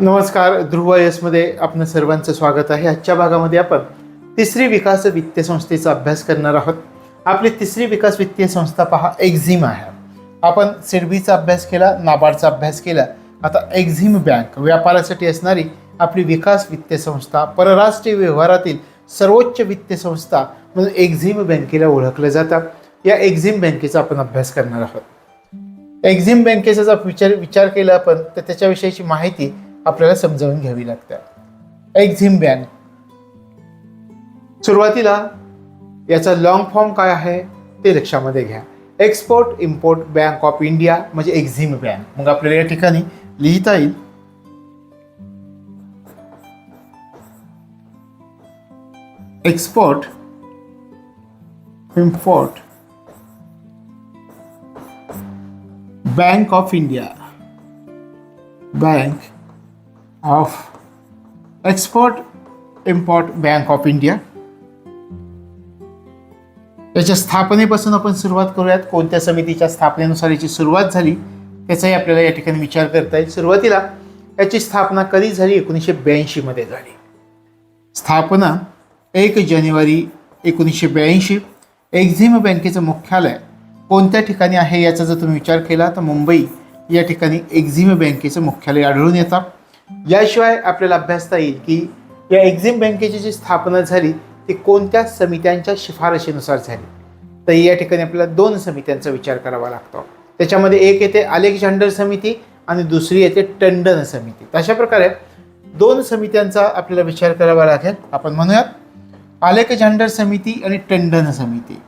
नमस्कार ध्रुव यसमध्ये आपलं सर्वांचं स्वागत आहे. आजच्या भागामध्ये आपण तिसरी विकास वित्तीय संस्थेचा अभ्यास करणार आहोत. आपली तिसरी विकास वित्तीय संस्था पहा एक्झिम आहे. आपण सिडबीचा अभ्यास केला नाबार्डचा अभ्यास केला. आता एक्झिम बँक व्यापारासाठी असणारी आपली विकास वित्तीय संस्था परराष्ट्रीय व्यवहारातील सर्वोच्च वित्तीय संस्था म्हणून एक्झिम बँकेला ओळखलं जातं. या एक्झिम बँकेचा आपण अभ्यास करणार आहोत. एक्झिम बँकेचा जर विचार विचार केला आपण तर त्याच्याविषयीची माहिती आपल्याला समजावून घ्यावी लागते एक्झिम बँक सुरुवातीला याचा लॉंग फॉर्म काय आहे ते लक्षामध्ये घ्या. Export import bank of India म्हणजे एक्झिम बँक मग आपल्याला या ठिकाणी लिहिता येईल. Export import bank of India bank of Export Import bank of India त्याच्या स्थापनेपासून आपण सुरुवात करूयात. कोणत्या समितीच्या स्थापनेनुसार याची सुरुवात झाली त्याचाही आपल्याला या ठिकाणी विचार करता येईल. सुरुवातीला याची स्थापना कधी झाली? एकोणीसशे ब्याऐंशीमध्ये झाली. स्थापना एक जानेवारी एकोणीसशे ब्याऐंशी. एक्झिम बँकेचं मुख्यालय कोणत्या ठिकाणी आहे याचा जर तुम्ही विचार केला तर मुंबई या ठिकाणी एक्झिम बँकेचं मुख्यालय आढळून येतात याशिवाय आपल्याला अभ्यासता येईल की या एक्झिम बँकेची जी स्थापना झाली ती कोणत्या समित्यांच्या शिफारशीनुसार झाली? तर या ठिकाणी आपल्याला दोन समित्यांचा विचार करावा लागतो. त्याच्यामध्ये एक येते अलेक्झांडर समिती आणि दुसरी येते टंडन समिती. तर अशा प्रकारे दोन समित्यांचा आपल्याला विचार करावा लागेल. आपण म्हणूयात अलेक्झांडर समिती आणि टंडन समिती.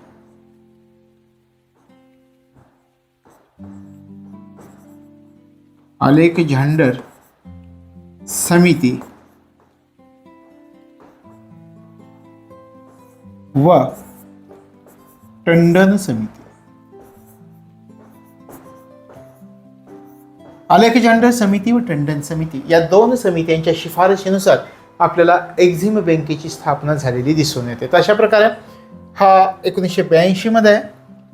अलेक्झांडर समिती व टंडन समिती. अलेक्झांडर समिती व टंडन समिती या दोन समित्यांच्या शिफारशीनुसार आपल्याला एक्झिम बँकेची स्थापना झालेली दिसून येते. तर अशा प्रकारे हा एकोणीसशे ब्याऐंशीमध्ये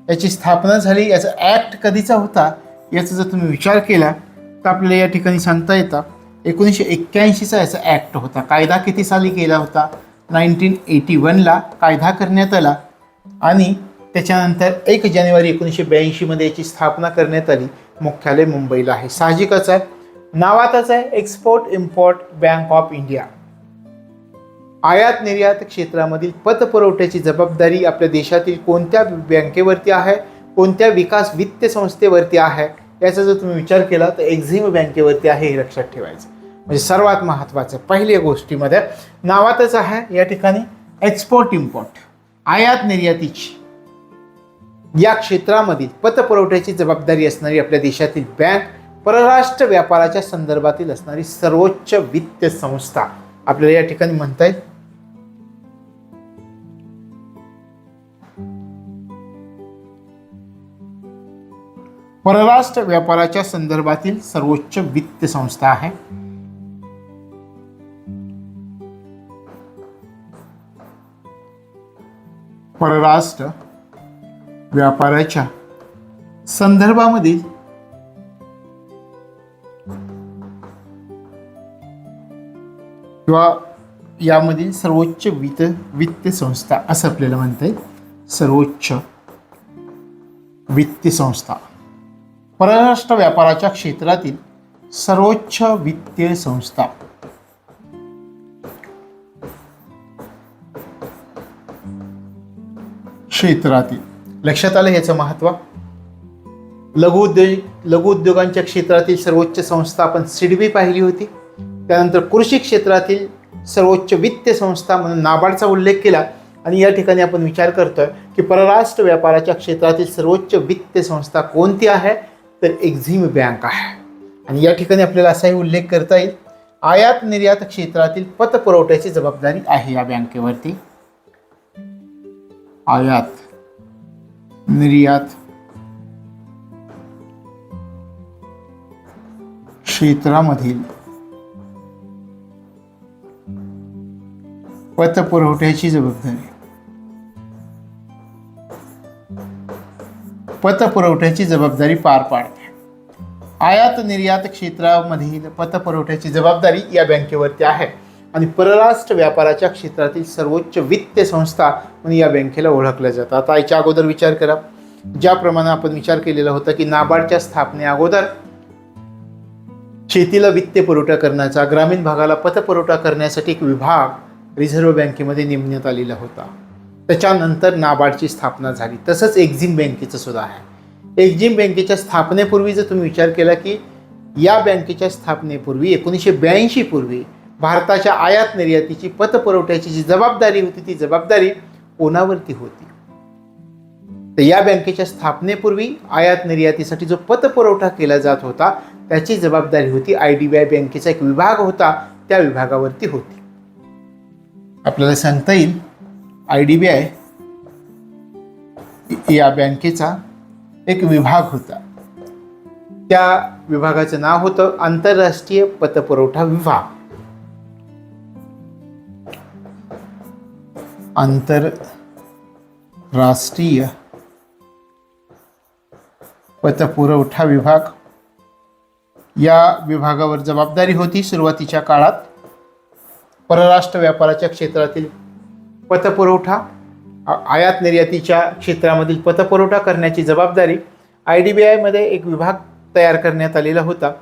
याची स्थापना झाली. याचा ॲक्ट कधीचा होता याचा जर तुम्ही विचार केला तर आपल्याला या ठिकाणी सांगता येतं. एकोणीसशे एक्क्याऐंशीचा याचा ॲक्ट होता. कायदा किती साली केला होता? नाईन्टीन एटी वनला कायदा करण्यात आला आणि त्याच्यानंतर एक जानेवारी एकोणीसशे ब्याऐंशीमध्ये याची स्थापना करण्यात आली. मुख्यालय मुंबईला आहे. साहजिकच आहे. नावातच आहे. Export import bank of India आयात निर्यात क्षेत्रामधील पतपुरवठ्याची जबाबदारी आपल्या देशातील कोणत्या बँकेवरती आहे? कोणत्या विकास वित्त संस्थेवरती आहे? याचा जर तुम्ही विचार केला तर एक्झिम बँकेवरती आहे हे लक्षात ठेवायचं. म्हणजे सर्वात महत्त्वाचं पहिल्या गोष्टीमध्ये नावातच आहे या ठिकाणी एक्सपोर्ट इम्पोर्ट आयात निर्यातीची. या क्षेत्रामधील पतपुरवठ्याची जबाबदारी असणारी आपल्या देशातील बँक परराष्ट्र व्यापाराच्या संदर्भातील असणारी सर्वोच्च वित्त संस्था. आपल्याला या ठिकाणी म्हणता येईल. परराष्ट्र व्यापाराच्या संदर्भातील सर्वोच्च वित्त संस्था आहे. परराष्ट्र व्यापाराच्या संदर्भामधील किंवा यामधील सर्वोच्च वित्त वित्त संस्था असं आपल्याला म्हणता येईल सर्वोच्च वित्त संस्था. परराष्ट्र व्यापाराच्या क्षेत्रातील सर्वोच्च वित्तीय संस्था. क्षेत्रातील लक्षात आलं याचं महत्त्व? लघुउद्योग लघुउद्योगांच्या क्षेत्रातील सर्वोच्च संस्था आपण सिडबी पाहिली होती. त्यानंतर कृषी क्षेत्रातील सर्वोच्च वित्त संस्था म्हणून नाबार्डचा उल्लेख केला. आणि या ठिकाणी आपण विचार करतोय की परराष्ट्र व्यापाराच्या क्षेत्रातील सर्वोच्च वित्त संस्था कोणती आहे? तर एक्झिम बँक आहे. आणि या ठिकाणी आपल्याला असाही उल्लेख करता येईल. आयात निर्यात क्षेत्रातील पतपुरवठ्याची जबाबदारी आहे या बँकेवरती. आयात निर्यात क्षेत्रामधील पतपुरवठ्याची जबाबदारी. पतपुरवठ्याची जबाबदारी पार पाडते आयात निर्यात क्षेत्रामधील पतपुरवठ्याची जबाबदारी या बँकेवरती आहे. आणि परराष्ट्र व्यापाराच्या क्षेत्रातील सर्वोच्च वित्त संस्था म्हणून या बँकेला ओळखल्या जातात. आता याच्या अगोदर विचार करा. ज्याप्रमाणे आपण विचार केलेला होता की नाबार्डच्या स्थापने अगोदर शेतीला वित्त पुरवठा करण्याचा ग्रामीण भागाला पतपुरवठा करण्यासाठी एक विभाग रिझर्व्ह बँकेमध्ये नेमण्यात आलेला होता. त्याच्यानंतर नाबार्डची स्थापना झाली. तसंच एक्झिम बँकेचं सुद्धा आहे. एक्झिम बँकेच्या स्थापनेपूर्वी जर तुम्ही विचार केला की या बँकेच्या स्थापनेपूर्वी एकोणीसशे ब्याऐंशीपूर्वी पूर्वी भारताच्या आयात निर्यातीची पतपुरवठ्याची जी जबाबदारी होती ती जबाबदारी कोणावरती होती? तर या बँकेच्या स्थापनेपूर्वी आयात निर्यातीसाठी जो पतपुरवठा केला जात होता त्याची जबाबदारी होती. आय डी बी आय बँकेचा एक विभाग होता त्या विभागावरती होती. आपल्याला सांगता येईल आय डी बी आय या बँकेचा एक विभाग होता. त्या विभागाचं नाव होतं आंतरराष्ट्रीय पतपुरवठा विभाग. आंतरराष्ट्रीय पतपुरवठा विभाग. या विभागावर जबाबदारी होती सुरुवातीच्या काळात. परराष्ट्र व्यापाराच्या क्षेत्रातील पतपुरवठा आ- आयात निर्यातीच्या क्षेत्रामधील पतपुरवठा करण्याची जबाबदारी आय डी बी आयमध्ये एक विभाग तयार करण्यात आलेला होता.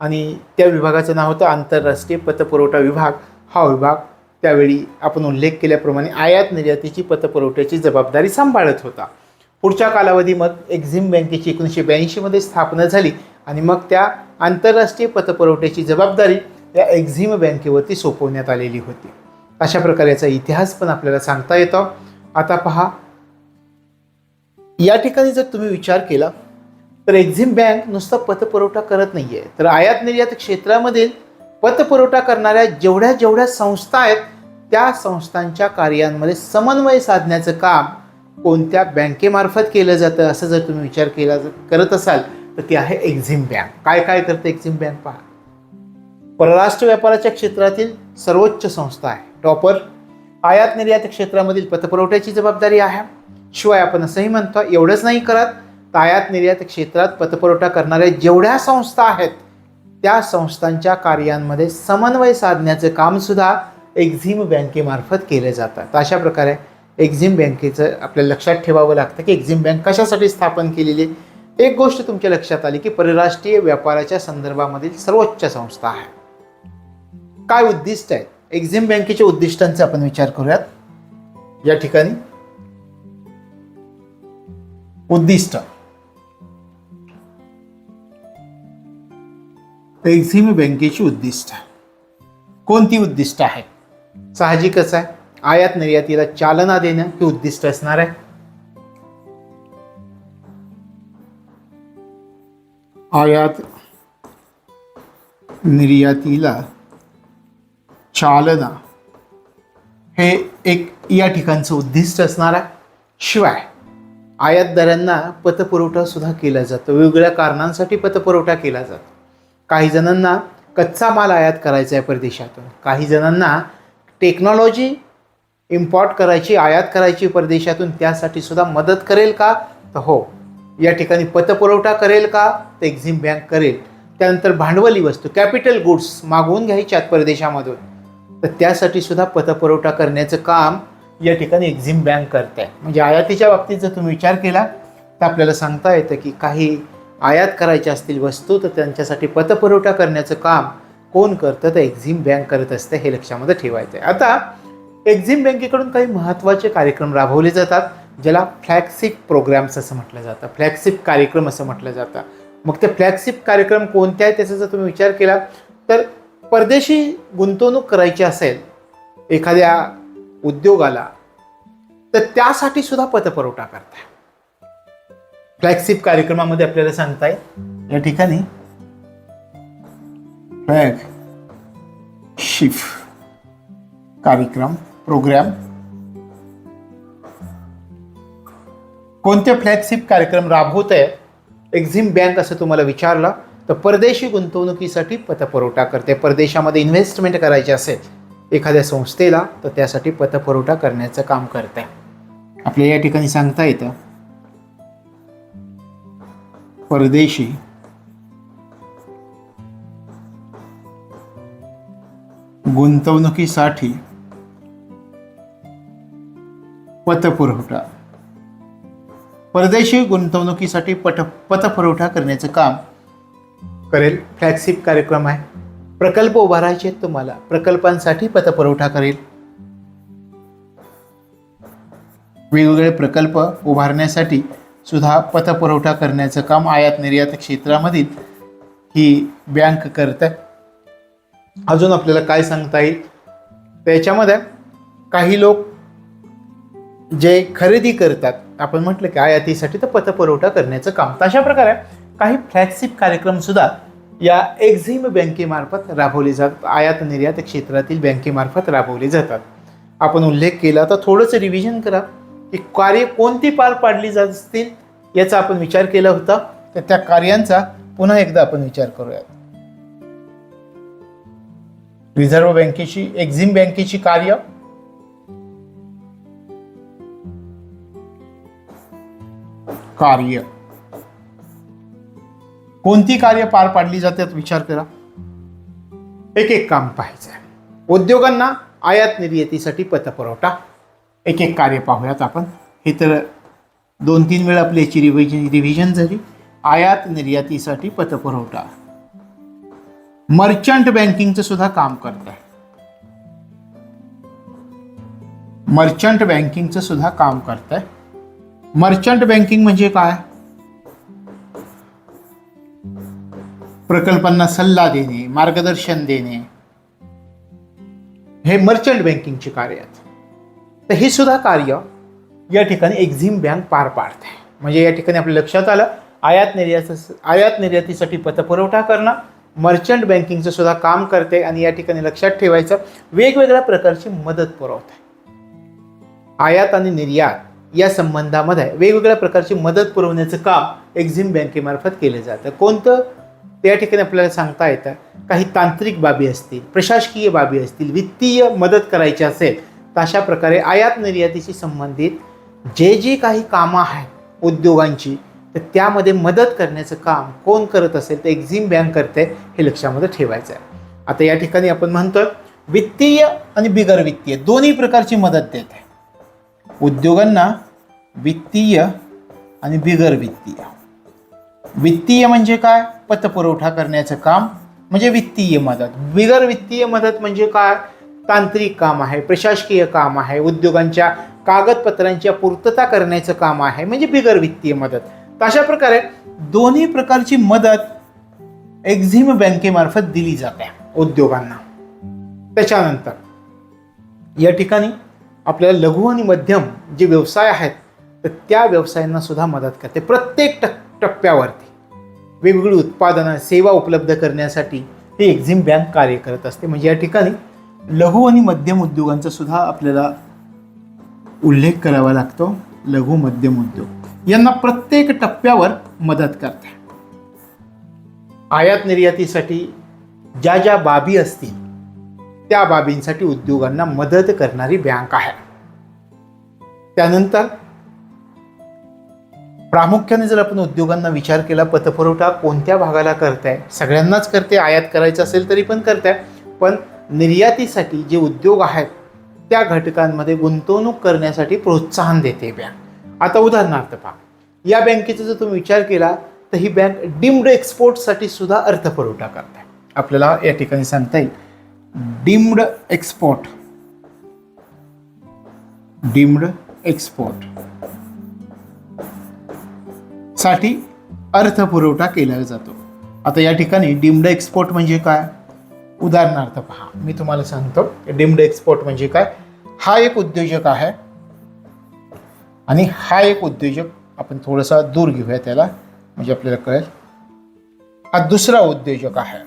आणि त्या विभागाचं नाव होतं आंतरराष्ट्रीय पतपुरवठा विभाग. हा विभाग त्यावेळी आपण उल्लेख केल्याप्रमाणे आयात निर्यातीची पतपुरवठ्याची जबाबदारी सांभाळत होता. पुढच्या कालावधी मग एक्झिम बँकेची एकोणीसशे ब्याऐंशीमध्ये स्थापना झाली आणि मग त्या आंतरराष्ट्रीय पतपुरवठ्याची जबाबदारी या एक्झिम बँकेवरती सोपवण्यात आलेली होती. अशा प्रकारचा इतिहास पण आपल्याला सांगता येतो. आता पहा. या ठिकाणी जर तुम्ही विचार केला तर एक्झिम बँक नुसता पतपुरवठा करत नाही आहे तर आयात निर्यात क्षेत्रामधील पतपुरवठा करणाऱ्या जेवढ्या जेवढ्या संस्था आहेत त्या संस्थांच्या कार्यांमध्ये समन्वय साधण्याचं काम कोणत्या बँकेमार्फत केलं जातं असं जर तुम्ही विचार केला करत असाल तर ती आहे एक्झिम बँक. काय काय करते एक्झिम बँक पहा. परराष्ट्र व्यापाराच्या क्षेत्रातील सर्वोच्च संस्था आहे. टॉपर आयात निर्यात क्षेत्रामधील पतपुरवठ्याची जबाबदारी आहे. शिवाय आपण असंही म्हणतो एवढंच नाही करत तर आयात निर्यात क्षेत्रात पतपुरवठा करणाऱ्या जेवढ्या संस्था आहेत त्या संस्थांच्या कार्यांमध्ये समन्वय साधण्याचं कामसुद्धा एक्झिम बँकेमार्फत केलं जातं. तर अशा प्रकारे एक्झिम बँकेचं आपल्याला लक्षात ठेवावं लागतं की एक्झिम बँक कशासाठी स्थापन केलेली आहे? एक गोष्ट तुमच्या लक्षात आली की परराष्ट्रीय व्यापाराच्या संदर्भामधील सर्वोच्च संस्था आहे. काय उद्दिष्ट आहेत? एक्झिम बँकेच्या उद्दिष्टांचा आपण विचार करूयात. या ठिकाणी. उद्दिष्ट. एक्झिम बँकेची उद्दिष्ट कोणती उद्दिष्ट आहे? साहजिकच आहे. आयात निर्यातीला चालना देणं हे उद्दिष्ट असणार आहे. आयात निर्यातीला चालना हे एक या ठिकाणचं उद्दिष्ट असणार आहे. शिवाय आयातदारांना पतपुरवठा सुद्धा केला जातो. वेगवेगळ्या कारणांसाठी पतपुरवठा केला जातो. काही जणांना कच्चा माल आयात करायचा आहे परदेशातून. काही जणांना टेक्नॉलॉजी इम्पॉर्ट करायची आयात करायची परदेशातून त्यासाठी सुद्धा मदत करेल का? तर हो. या ठिकाणी पतपुरवठा करेल का? तर एक्झिम बँक करेल. त्यानंतर भांडवली वस्तू कॅपिटल गुड्स मागवून घ्यायच्यात परदेशामधून. तर त्यासाठी सुद्धा पतपुरवठा करण्याचं काम या ठिकाणी एक्झिम बँक करते म्हणजे आयातीच्या बाबतीत जर तुम्ही विचार केला तर आपल्याला सांगता येतं की काही आयात करायच्या असतील वस्तू तर त्यांच्यासाठी पतपुरवठा करण्याचं काम कोण करतं? तर एक्झिम बँक करत असते हे लक्षामध्ये ठेवायचं आहे आता एक्झिम बँकेकडून काही महत्त्वाचे कार्यक्रम राबवले जातात ज्याला फ्लॅगशिप प्रोग्राम्स असं म्हटलं जातं. फ्लॅगशिप कार्यक्रम असं म्हटलं जातं. मग ते फ्लॅगशिप कार्यक्रम कोणते आहेत त्याचा जर तुम्ही विचार केला तर परदेशी गुंतवणूक करायची असेल एखाद्या उद्योगाला तर त्यासाठी सुद्धा पतपुरवठा करताय. फ्लॅगशिप कार्यक्रमामध्ये आपल्याला सांगताय. या ठिकाणी फ्लॅग शिफ कार्यक्रम प्रोग्राम. कोणते फ्लॅगशिप कार्यक्रम राबवत आहे एक्झिम बँक असं तुम्हाला विचारलं तर परदेशी गुंतवणुकीसाठी पतपुरवठा करते. परदेशामध्ये इन्व्हेस्टमेंट करायची असेल एखाद्या संस्थेला तर त्यासाठी पतपुरवठा करण्याचं काम करते. आपल्या या ठिकाणी सांगता येतं. परदेशी. गुंतवणुकीसाठी. पतपुरवठा. परदेशी गुंतवणुकीसाठी पट पतपुरवठा करण्याचं काम करेल. फ्लॅगशिप कार्यक्रम आहे. प्रकल्प उभारायचे तुम्हाला. प्रकल्पांसाठी पतपुरवठा करेल. वेगवेगळे प्रकल्प उभारण्यासाठी सुद्धा पतपुरवठा करण्याचं काम आयात निर्यात क्षेत्रामधील ही बँक करत आहे. अजून आपल्याला काय सांगता येईल? त्याच्यामध्ये काही लोक जे खरेदी करतात आपण म्हटलं की आयातीसाठी तर पतपुरवठा करण्याचं काम. तर अशा प्रकारे काही फ्लॅगशिप कार्यक्रमसुद्धा या एक्झिम बँकेमार्फत राबवले जातात आयात निर्यात क्षेत्रातील बँकेमार्फत राबवले जातात. आपण उल्लेख केला तर थोडंसं रिव्हिजन करा. की कार्य कोणती पार पाडली जात असतील याचा आपण विचार केला होता. तर त्या कार्यांचा पुन्हा एकदा आपण विचार करूयात. रिझर्व्ह बँकेची एक्झिम बँकेची कार्य. कार्य. कोणती कार्य पार पाडली जातात विचार करा. एक एक काम पाहायचं आहे उद्योगांना आयात निर्यातीसाठी पतपुरवठा. एक एक कार्य पाहूयात आपण. हे तर दोन तीन वेळा आपली याची रिव्हिजन रिव्हिजन झाली. आयात निर्यातीसाठी पतपुरवठा. मर्चंट बँकिंगचं सुद्धा काम करत आहे मर्चंट बँकिंगचं सुद्धा काम करत आहे मर्चंट बँकिंग म्हणजे काय? प्रकल्पांना सल्ला देणे मार्गदर्शन देणे. हे मर्चंट बँकिंगचे कार्य आहेत. तर हे सुद्धा कार्य या ठिकाणी एक्झिम बँक पार पाडते. म्हणजे या ठिकाणी आपल्या लक्षात आलं आयात निर्यात आयात निर्यातीसाठी पतपुरवठा करणं मर्चंट बँकिंगचं सुद्धा काम करते आणि या ठिकाणी लक्षात ठेवायचं वेगवेगळ्या प्रकारची मदत पुरवते. आयात आणि निर्यात या संबंधामध्ये वेगवेगळ्या प्रकारची मदत पुरवण्याचं काम एक्झिम बँकेमार्फत केलं जातं. कोणतं? त्या ठिकाणी आपल्याला सांगता येतं. काही तांत्रिक बाबी असतील प्रशासकीय बाबी असतील वित्तीय मदत करायची असेल तर अशा प्रकारे आयात निर्यातीशी संबंधित जे जे काही कामं आहेत उद्योगांची तर त्यामध्ये मदत करण्याचं काम कोण करत असेल तर एक्झिम बँक करते हे लक्षामध्ये ठेवायचं आहे आता या ठिकाणी आपण म्हणतो वित्तीय आणि बिगर वित्तीय दोन्ही प्रकारची मदत देत. आहे उद्योगांना वित्तीय आणि बिगर वित्तीय. वित्तीय म्हणजे काय? पतपुरवठा करण्याचं काम म्हणजे वित्तीय मदत. बिगर वित्तीय मदत म्हणजे काय? तांत्रिक काम आहे प्रशासकीय काम आहे उद्योगांच्या कागदपत्रांच्या पूर्तता करण्याचं काम आहे म्हणजे बिगर वित्तीय मदत. तर अशा प्रकारे दोन्ही प्रकारची मदत एक्झिम बँकेमार्फत दिली जाते उद्योगांना. त्याच्यानंतर या ठिकाणी आपल्याला लघु आणि मध्यम जे व्यवसाय आहेत तर त्या व्यवसायांना सुद्धा मदत करते. प्रत्येक टप टप्प्यावरती वेगवेगळी उत्पादनं सेवा उपलब्ध करण्यासाठी ही एक्झिम बँक कार्य करत असते. म्हणजे या ठिकाणी लघु आणि मध्यम उद्योगांचा सुद्धा आपल्याला उल्लेख करावा लागतो. लघु मध्यम उद्योग. यांना प्रत्येक टप्प्यावर मदत करते आयात निर्यातीसाठी ज्या ज्या बाबी असतील त्या बाबींसाठी उद्योगांना मदत करणारी बँक आहे. त्यानंतर प्रामुख्याने जर आपण उद्योगांना विचार केला पतपुरवठा कोणत्या भागाला करताय? सगळ्यांनाच करते आयात करायचं असेल तरी पण करताय. पण निर्यातीसाठी जे उद्योग आहेत त्या घटकांमध्ये गुंतवणूक करण्यासाठी प्रोत्साहन देते बँक आता उदाहरणार्थ पहा या बँकेचा जर तुम्ही विचार केला तर ही बँक डिम्ड एक्सपोर्टसाठी सुद्धा अर्थपुरवठा करते. आपल्याला या ठिकाणी सांगता येईल. डिम्ड एक्सपोर्ट डिम्ड एक्सपोर्टसाठी अर्थपुरवठा केला जातो. आता या ठिकाणी डिम्ड एक्सपोर्ट म्हणजे काय? उदाहरणार्थ पहा मी तुम्हाला सांगतो डिम्ड एक्सपोर्ट म्हणजे काय? हा एक उद्योजक आहे आणि हा एक उद्योजक आपण थोडासा दूर घेऊया त्याला म्हणजे आपल्याला कळेल. हा दुसरा उद्योजक आहे.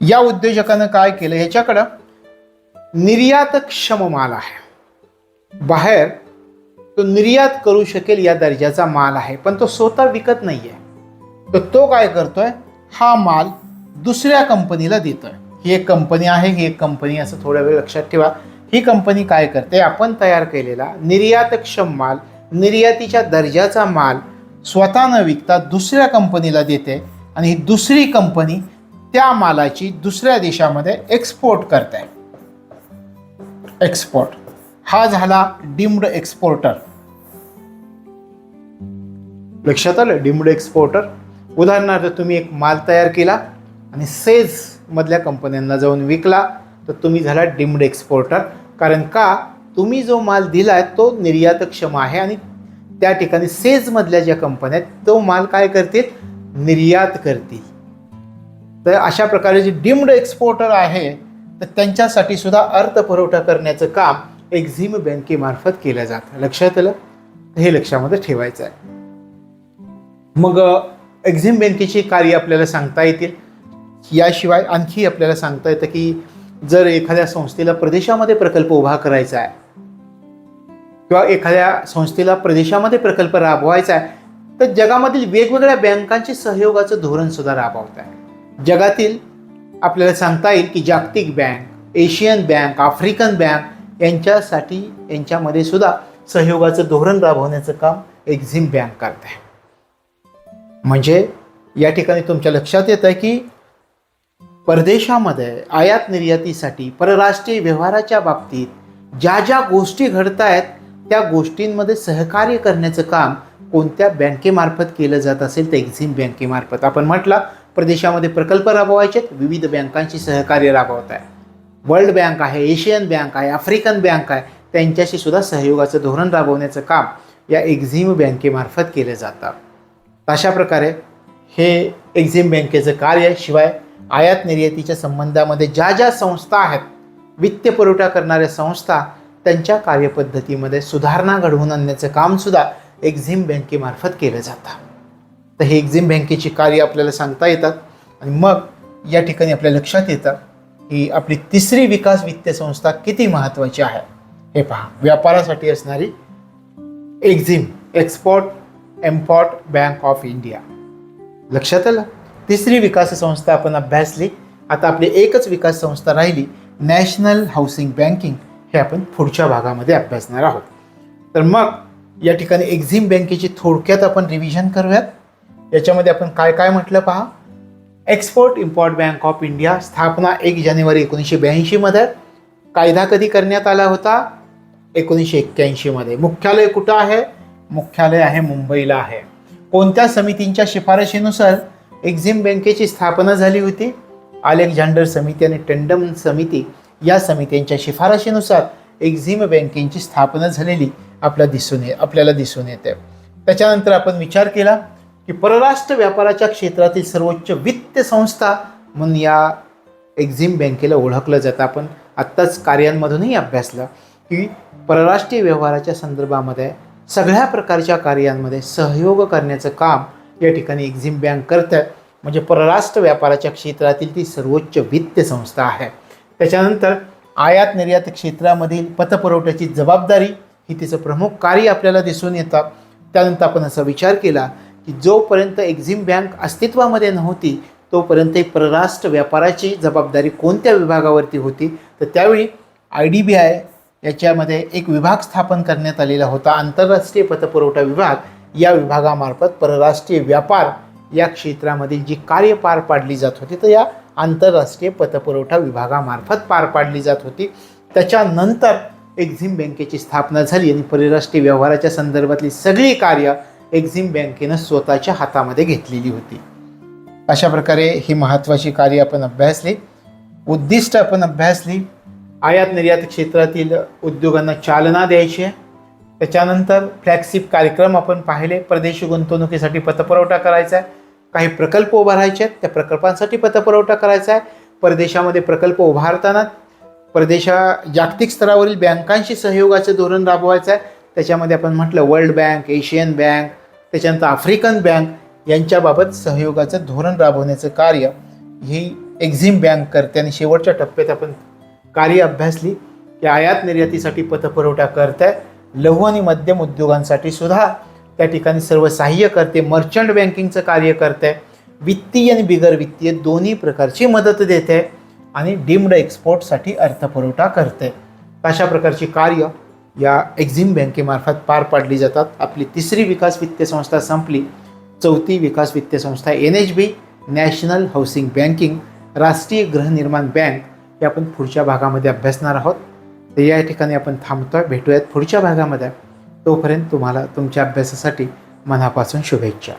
या उद्योजकानं काय केलं? ह्याच्याकडं निर्यातक्षम माल आहे. बाहेर तो निर्यात करू शकेल या दर्जाचा माल आहे पण तो स्वतः विकत नाही आहे तर तो काय करतोय? हा माल दुसऱ्या कंपनीला देतोय. ही एक कंपनी आहे ही एक कंपनी असं थोड्या वेळ लक्षात ठेवा. ही कंपनी काय करते? आपण तयार केलेला निर्यातक्षम माल निर्यातीच्या दर्जाचा माल स्वतः न विकता दुसऱ्या कंपनीला देते आणि ही दुसरी कंपनी त्या मालाची दुसऱ्या देशामध्ये एक्सपोर्ट करते. एक्सपोर्ट हा झाला डिम्ड एक्सपोर्टर लक्षात आलं? डिम्ड एक्सपोर्टर उदाहरणार्थ तुम्ही एक माल तयार केला आणि सेल्समधल्या कंपन्यांना जाऊन विकला तर तुम्ही झाला डिम्ड एक्सपोर्टर. कारण का? तुम्ही जो माल दिला आहे तो निर्यातक्षम आहे आणि त्या ठिकाणी सेजमधल्या ज्या कंपन्या आहेत तो माल काय करतील? निर्यात करतील. तर अशा प्रकारे जे डिम्ड एक्सपोर्टर आहे तर त्यांच्यासाठी सुद्धा अर्थपुरवठा करण्याचं काम एक्झिम बँकेमार्फत केलं जातं. लक्षात आलं? हे लक्षामध्ये ठेवायचं आहे. मग एक्झिम बँकेची कार्य आपल्याला सांगता येतील. याशिवाय आणखी आपल्याला सांगता येतं की जर एखाद्या संस्थेला प्रदेशामध्ये प्रकल्प उभा करायचा आहे किंवा एखाद्या संस्थेला प्रदेशामध्ये प्रकल्प राबवायचा आहे तर जगामधील वेगवेगळ्या बँकांचे सहयोगाचं धोरण सुद्धा राबवत आहे. जगातील आपल्याला सांगता येईल की जागतिक bank Asian bank African bank यांच्यासाठी यांच्यामध्ये सुद्धा सहयोगाचं धोरण राबवण्याचं काम एक्झिम बँक करत आहे. म्हणजे या ठिकाणी तुमच्या लक्षात येतं की परदेशामध्ये आयात निर्यातीसाठी परराष्ट्रीय व्यवहाराच्या बाबतीत ज्या ज्या गोष्टी घडत आहेत त्या गोष्टींमध्ये सहकार्य करण्याचं काम कोणत्या बँकेमार्फत केलं जात असेल तर एक्झिम बँकेमार्फत. आपण म्हटलं प्रदेशामध्ये प्रकल्प राबवायचे आहेत, विविध बँकांशी सहकार्य राबवत आहे. वर्ल्ड बँक आहे एशियन बँक आहे आफ्रिकन बँक आहे त्यांच्याशी सुद्धा सहयोगाचं धोरण राबवण्याचं काम या एक्झिम बँकेमार्फत केलं जातं. अशा प्रकारे हे एक्झिम बँकेचं कार्य शिवाय आयात निर्यातीच्या संबंधामध्ये ज्या ज्या संस्था आहेत वित्त पुरवठा करणाऱ्या संस्था त्यांच्या कार्यपद्धतीमध्ये सुधारणा घडवून आणण्याचं कामसुद्धा एक्झिम बँकेमार्फत केलं जातं. तर हे एक्झिम बँकेची कार्य आपल्याला सांगता येतात आणि मग या ठिकाणी आपल्या लक्षात येतं की आपली तिसरी विकास वित्त संस्था किती महत्त्वाची आहे. हे पहा व्यापारासाठी असणारी EXIM export import bank of India. लक्षात आलं? तिसरी विकास संस्था आपण अभ्यासली. आता आपली एकच विकास संस्था राहिली नॅशनल हाऊसिंग बँकिंग. हे आपण पुढच्या भागामध्ये अभ्यासणार आहोत. तर मग या ठिकाणी एक्झिम बँकेची थोडक्यात आपण रिव्हिजन करूयात. याच्यामध्ये आपण काय काय म्हटलं पहा? Export import bank of India स्थापना एक जानेवारी एकोणीसशे ब्याऐंशीमध्ये कायदा कधी करण्यात आला होता? एकोणीसशे एक्क्याऐंशीमध्ये मुख्यालय कुठं आहे? मुख्यालय आहे मुंबईला आहे. कोणत्या समितींच्या शिफारशीनुसार एक्झिम बँकेची स्थापना झाली होती. अलेक्झांडर समिती आणि टंडम समिती या समित्यांच्या शिफारशीनुसार एक्झिम बँकेची स्थापना झालेली आपल्या दिसून ये आपल्याला दिसून येते. त्याच्यानंतर आपण विचार केला की परराष्ट्र व्यापाराच्या क्षेत्रातील सर्वोच्च वित्त संस्था म्हणून या एक्झिम बँकेला ओळखलं जातं. आपण आत्ताच कार्यांमधूनही अभ्यासलं की परराष्ट्रीय व्यवहाराच्या संदर्भामध्ये सगळ्या प्रकारच्या कार्यांमध्ये सहयोग करण्याचं काम या ठिकाणी एक्झिम बँक करतं. म्हणजे परराष्ट्र व्यापाराच्या क्षेत्रातील ती सर्वोच्च वित्त संस्था आहे. त्याच्यानंतर आयात निर्यात क्षेत्रामधील पतपुरवठ्याची जबाबदारी ही तिचं प्रमुख कार्य आपल्याला दिसून येतं. त्यानंतर आपण असा विचार केला की जोपर्यंत एक्झिम बँक अस्तित्वामध्ये नव्हती तोपर्यंत परराष्ट्र व्यापाराची जबाबदारी कोणत्या विभागावरती होती? तर त्यावेळी आय डी बी आय याच्यामध्ये एक विभाग स्थापन करण्यात आलेला होता. आंतरराष्ट्रीय पतपुरवठा विभाग. या विभागामार्फत परराष्ट्रीय व्यापार या क्षेत्रामधील जी कार्य पार पाडली जात होती तर या आंतरराष्ट्रीय पतपुरवठा विभागामार्फत पार पाडली जात होती. त्याच्यानंतर एक्झिम बँकेची स्थापना झाली आणि परराष्ट्रीय व्यवहाराच्या संदर्भातली सगळी कार्य एक्झिम बँकेनं स्वतःच्या हातामध्ये घेतलेली होती. अशा प्रकारे ही महत्त्वाची कार्य आपण अभ्यासली उद्दिष्ट आपण अभ्यासली आयात निर्यात क्षेत्रातील उद्योगांना चालना द्यायची आहे. त्याच्यानंतर फ्लॅगशिप कार्यक्रम आपण पाहिले. परदेशी गुंतवणुकीसाठी पतपुरवठा करायचा आहे. काही प्रकल्प उभारायचे आहेत. त्या प्रकल्पांसाठी पतपुरवठा करायचा आहे. परदेशामध्ये प्रकल्प उभारताना परदेशा जागतिक स्तरावरील बँकांशी सहयोगाचं धोरण राबवायचं आहे. त्याच्यामध्ये आपण म्हटलं वर्ल्ड बँक एशियन बँक त्याच्यानंतर आफ्रिकन बँक यांच्याबाबत सहयोगाचं धोरण राबवण्याचं कार्य ही एक्झिम बँक करते. आणि शेवटच्या टप्प्यात आपण कार्य अभ्यासली की आयात निर्यातीसाठी पतपुरवठा करत आहे लघु आणि मध्यम उद्योगांसाठी सुद्धा त्या ठिकाणी सर्व सहाय्य करते मर्चंट बँकिंगचं कार्य करते वित्तीय आणि बिगर वित्तीय दोन्ही प्रकारची मदत देते आणि डिम्ड एक्सपोर्टसाठी अर्थपुरवठा करते. अशा प्रकारची कार्य या एक्झिम बँकेमार्फत पार पाडली जातात. आपली तिसरी विकास वित्तीय संस्था संपली. चौथी विकास वित्तीय संस्था N H B National Housing Banking राष्ट्रीय गृहनिर्माण बँक हे आपण पुढच्या भागामध्ये अभ्यासणार आहोत. तर या ठिकाणी आपण थांबतोय. भेटूयात पुढच्या भागामध्ये. तोपर्यंत तुम्हाला तुमच्या अभ्यासासाठी मनापासून शुभेच्छा.